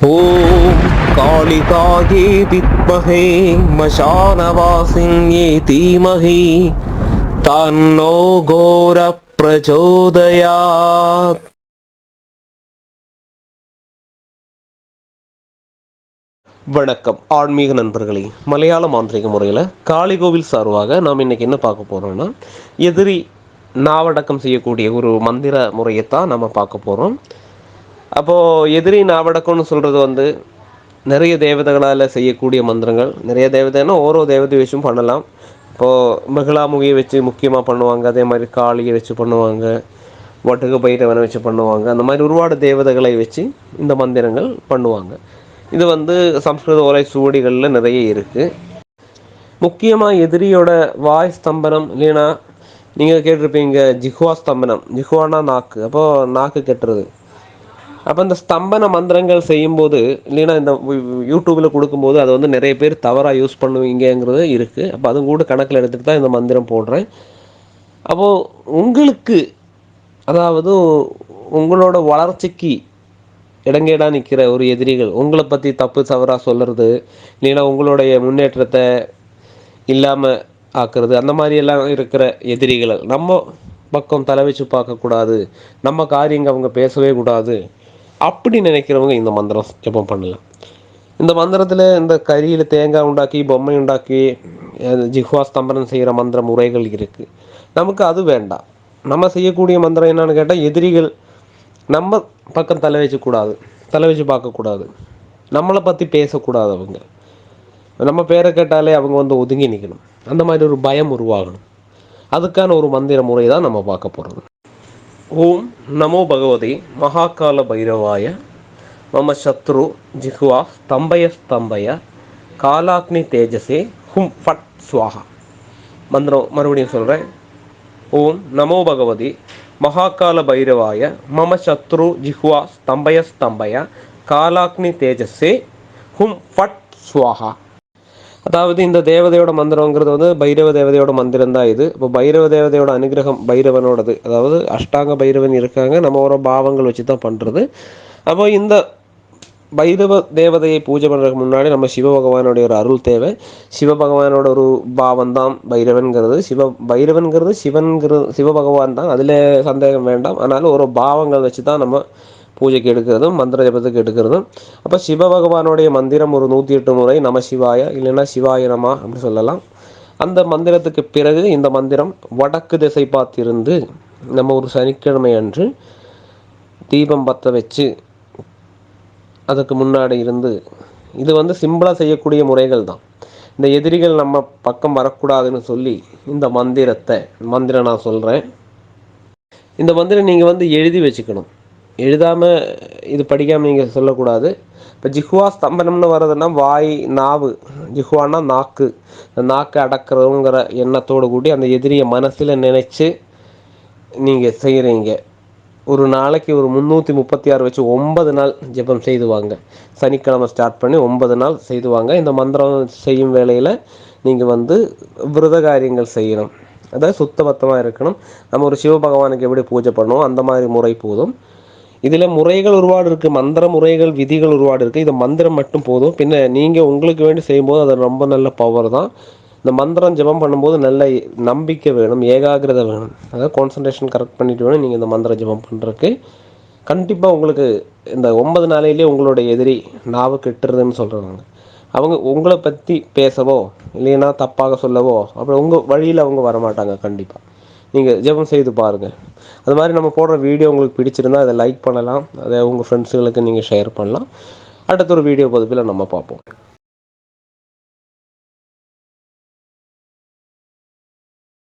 ॐ कालिकायै विद्महे मशानवासिन्ये धीमहि तन्नो घोरप्रचोदयात् வணக்கம் ஆன்மீக நண்பர்களே மலையாள மாந்திரிக முறையில் காளிகோவில் சார்பாக நாம் இன்னைக்கு என்ன பார்க்க போகிறோம்னா எதிரி நாவடக்கம் செய்யக்கூடிய ஒரு மந்திர முறையைத்தான் நம்ம பார்க்க போகிறோம் அப்போது எதிரி நாவடக்கம்னு சொல்கிறது வந்து நிறைய தேவதைகளால் செய்யக்கூடிய மந்திரங்கள். நிறைய தேவதைன்னா ஓரோ தேவதை வச்சும் பண்ணலாம். இப்போது மகிழாமுகியை வச்சு முக்கியமாக பண்ணுவாங்க. அதே மாதிரி காளியை வச்சு பண்ணுவாங்க. ஒட்டுக்கு பைரவனை வச்சு பண்ணுவாங்க. அந்த மாதிரி உருவாட தேவதைகளை வச்சு இந்த மந்திரங்கள் பண்ணுவாங்க. இது வந்து சம்ஸ்கிருத ஓலை சுவடிகளில் நிறைய இருக்குது முக்கியமாக எதிரியோட வாய் ஸ்தம்பனம் இல்லைன்னா நீங்கள் கேட்டிருப்பீங்க ஜிஹ்வா ஸ்தம்பனம். ஜிஹ்வானா நாக்கு. அப்போது நாக்கு கெட்டுறது. அப்போ இந்த ஸ்தம்பன மந்திரங்கள் செய்யும்போது இல்லைன்னா இந்த யூடியூப்பில் கொடுக்கும்போது அதை வந்து நிறைய பேர் தவறாக யூஸ் பண்ணுவீங்கங்கிறது இருக்குது அப்போ அதுவும் கூட கணக்கில் எடுத்துகிட்டு தான் இந்த மந்திரம் போடுறேன். அப்போது உங்களுக்கு அதாவது உங்களோட வளர்ச்சிக்கு இடங்கேடாக நிற்கிற ஒரு எதிரிகள் உங்களை பற்றி தப்பு தவறாக சொல்கிறது இல்லைன்னா உங்களுடைய முன்னேற்றத்தை இல்லாமல் ஆக்குறது அந்த மாதிரி எல்லாம் இருக்கிற எதிரிகள் நம்ம பக்கம் தலை வச்சு பார்க்கக்கூடாது. நம்ம காரியங்க அவங்க பேசவே கூடாது. அப்படி நினைக்கிறவங்க இந்த மந்திரம் ஜெபம் பண்ணலாம். இந்த மந்திரத்தில் இந்த கரியில் தேங்காய் உண்டாக்கி பொம்மை உண்டாக்கி ஜிஹ்வா ஸ்தம்பனம் செய்கிற மந்திர முறைகள் இருக்குது நமக்கு அது வேண்டாம். நம்ம செய்யக்கூடிய மந்திரம் என்னன்னு கேட்டால் எதிரிகள் நம்ம பக்கம் தலை வச்சக்கூடாது தலை வச்சு பார்க்கக்கூடாது நம்மளை பற்றி பேசக்கூடாது அவங்க. நம்ம பேரை கேட்டாலே அவங்க வந்து ஒதுங்கி நிற்கணும் அந்த மாதிரி ஒரு பயம் உருவாகணும். அதுக்கான ஒரு மந்திர முறை தான் நம்ம பார்க்க போகிறது ஓம் நமோ பகவதி மகாகால பைரவாய. மம சத்ரு ஜிஹ்வா ஸ்தம்பய ஸ்தம்பய. காலாக்னி தேஜசே ஹும் ஃபட் ஸ்வாஹா. மந்திரம் மறுபடியும் சொல்கிறேன் ஓம் நமோ பகவதி மகாகால பைரவாய. மம சத்ரு ஜிஹ்வா ஸ்தம்பய ஸ்தம்பய. காலாக்னி தேஜசே ஹும் ஃபட் ஸ்வாஹா. அதாவது இந்த தேவதையோட மந்திரங்கிறது வந்து பைரவ தேவதையோட மந்திரம் தான் இது. இப்போ பைரவ தேவதையோட அனுகிரகம் பைரவனோடது. அதாவது அஷ்டாங்க பைரவன் இருக்காங்க. நம்ம ஒரு பாவங்கள் வச்சு தான் பண்ணுறது அப்போ இந்த பைரவ தேவதையை பூஜை பண்ணுறதுக்கு முன்னாடி நம்ம சிவ பகவானுடைய ஒரு அருள் தேவை. சிவ பகவானோட ஒரு பாவம் தான் பைரவன்கிறது. சிவ பைரவன்கிறது சிவன்கிறது சிவபகவான் தான் அதில் சந்தேகம் வேண்டாம். ஆனாலும் ஒரு பாவங்கள் வச்சு தான் நம்ம பூஜைக்கு எடுக்கிறதும் மந்திர ஜபத்துக்கு எடுக்கிறதும். அப்போ சிவ பகவானுடைய மந்திரம் ஒரு நூற்றி எட்டு முறை நம சிவாய இல்லைன்னா சிவாயனமா அப்படின்னு சொல்லலாம். அந்த மந்திரத்துக்கு பிறகு இந்த மந்திரம் வடக்கு திசை பார்த்திருந்து நம்ம ஒரு சனிக்கிழமை அன்று தீபம் பற்ற வச்சு அதுக்கு முன்னாடி இருந்து இது வந்து சிம்பிளாக செய்யக்கூடிய முறைகள் தான். இந்த எதிரிகள் நம்ம பக்கம் வரக்கூடாதுன்னு சொல்லி இந்த மந்திரத்தை மந்திரம் நான் சொல்கிறேன் இந்த மந்திரம் நீங்கள் வந்து எழுதி வச்சுக்கணும். எழுதாமல் இது படிக்காமல் நீங்கள் சொல்லக்கூடாது. இப்போ ஜிஹ்வா ஸ்தம்பனம்னு வர்றதுன்னா வாய் நாவு. ஜிஹ்வானா நாக்கு. நாக்கு நாக்கை அடக்கிறதுங்கிற எண்ணத்தோடு கூடி அந்த எதிரியை மனசில் நினச்சி நீங்கள் செய்கிறீங்க ஒரு நாளைக்கு ஒரு முந்நூற்றி முப்பத்தி ஆறு வச்சு ஒன்பது நாள் ஜெபம் செய்துவாங்க. சனிக்கிழமை ஸ்டார்ட் பண்ணி ஒன்பது நாள் செய்துவாங்க. இந்த மந்திரம் செய்யும் வேலையில் நீங்கள் வந்து விரத காரியங்கள் செய்யணும். அதாவது சுத்தபத்தமாக இருக்கணும். நம்ம ஒரு சிவபகவானுக்கு எப்படி பூஜை பண்ணுவோம் அந்த மாதிரி முறை போதும். இதில் முறைகள் உருவாடு இருக்குது மந்திர முறைகள் விதிகள் உருவாடு இருக்குது இது மந்திரம் மட்டும் போதும். பின்ன நீங்கள் உங்களுக்கு வேண்டி செய்யும்போது அது ரொம்ப நல்ல பவர் தான். இந்த மந்திரம் ஜெபம் பண்ணும்போது நல்ல நம்பிக்கை வேணும் ஏகாகிரதை வேணும். அதாவது கான்சன்ட்ரேஷன் கரெக்ட் பண்ணிட்டு வேணும் நீங்கள் இந்த மந்திர ஜெபம் பண்ணுறதுக்கு கண்டிப்பாக உங்களுக்கு இந்த ஒன்பது நாளையிலே உங்களோட எதிரி நாவு கெட்டுறதுன்னு சொல்கிறாங்க அவங்க உங்களை பற்றி பேசவோ இல்லைன்னா தப்பாக சொல்லவோ அப்புறம் உங்கள் வழியில் அவங்க வரமாட்டாங்க கண்டிப்பாக நீங்கள் ஜெபம் செய்து பாருங்கள் அது மாதிரி நம்ம போடுற வீடியோ உங்களுக்கு பிடிச்சிருந்தா அதை லைக் பண்ணலாம். அதை உங்கள் ஃப்ரெண்ட்ஸுங்களுக்கு நீங்கள் ஷேர் பண்ணலாம். அடுத்த ஒரு வீடியோ பதிப்பில் நம்ம பார்ப்போம்.